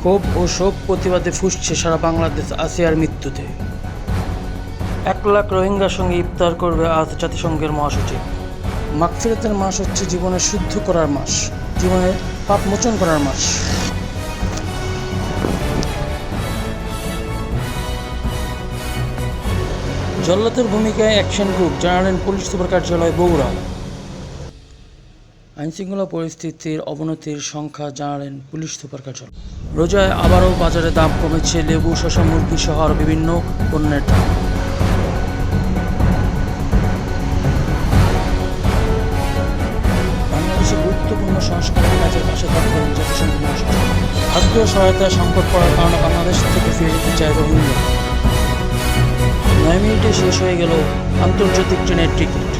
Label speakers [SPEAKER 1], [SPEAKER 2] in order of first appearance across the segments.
[SPEAKER 1] ক্ষোভ ও শোক প্রতিবাদে ফুসছে সারা বাংলাদেশ আসিয়ার মৃত্যুতে। এক লাখ রোহিঙ্গার সঙ্গে ইফতার করবে আজ জাতিসংঘের মহাসচিব। মাগফিরাতের মাস হচ্ছে জীবনের শুদ্ধ করার মাস জীবনের পাপ মোচন করার মাস। জল্লাতের ভূমিকায় অ্যাকশন গ্রুপ, জানালেন পুলিশ সুপার কার্যালয় বগুড়া। আইনশৃঙ্খলা পরিস্থিতির অবনতির সংখ্যা জানালেন পুলিশ সুপার কার্যালয় রোজায় আবারও বাজারে দাম কমেছে, লেবু শশা মুরগি সহ আরও বিভিন্ন পণ্যের দাম। গুরুত্বপূর্ণ সংস্কারের পাশে থাকবেন জাতিসংঘ খাদ্য সহায়তা সংকট পড়ার কারণে বাংলাদেশ থেকে ফিরে যেতে চায় রোহিঙ্গা। নয় মিনিটে শেষ হয়ে গেল আন্তর্জাতিক ট্রেনের টিকিট।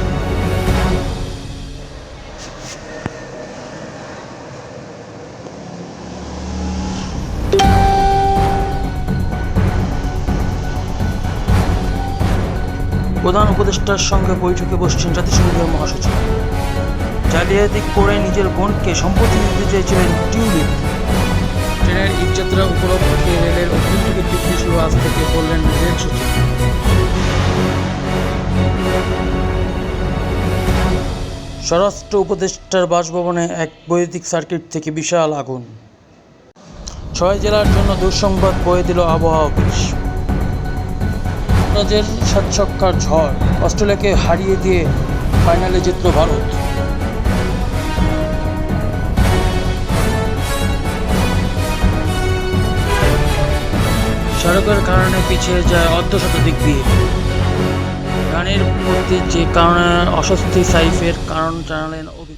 [SPEAKER 1] প্রধান উপদেষ্টার সঙ্গে বৈঠকে বসছেন জাতিসংঘের মহাসচিব। জালিয়াতি করে নিজের বোনকে সম্পত্তি দিতে চেয়েছিলেন টিউলিপ। ট্রেনের ঈদযাত্রা উপলক্ষে রেলের টিকিট বিক্রি শুরু আজ থেকে বললেন রেল সচিব। স্বরাষ্ট্র উপদেষ্টার বাসভবনে এক বৈদ্যুতিক সার্কিট থেকে বিশাল আগুন। ছয় জেলার জন্য দুঃসংবাদ বয়ে দিল আবহাওয়া অফিস। রাজের সাত ছক্কার ঝড় অস্ট্রেলিয়াকে হারিয়ে দিয়ে ফাইনালে জিতল ভারত। সড়কের কারণে পিছিয়ে যায় অর্ধ শতাধিক বিয়ে গানের প্রতি যে কারণে অস্বস্তি সাইফের, কারণ জানালেন অভি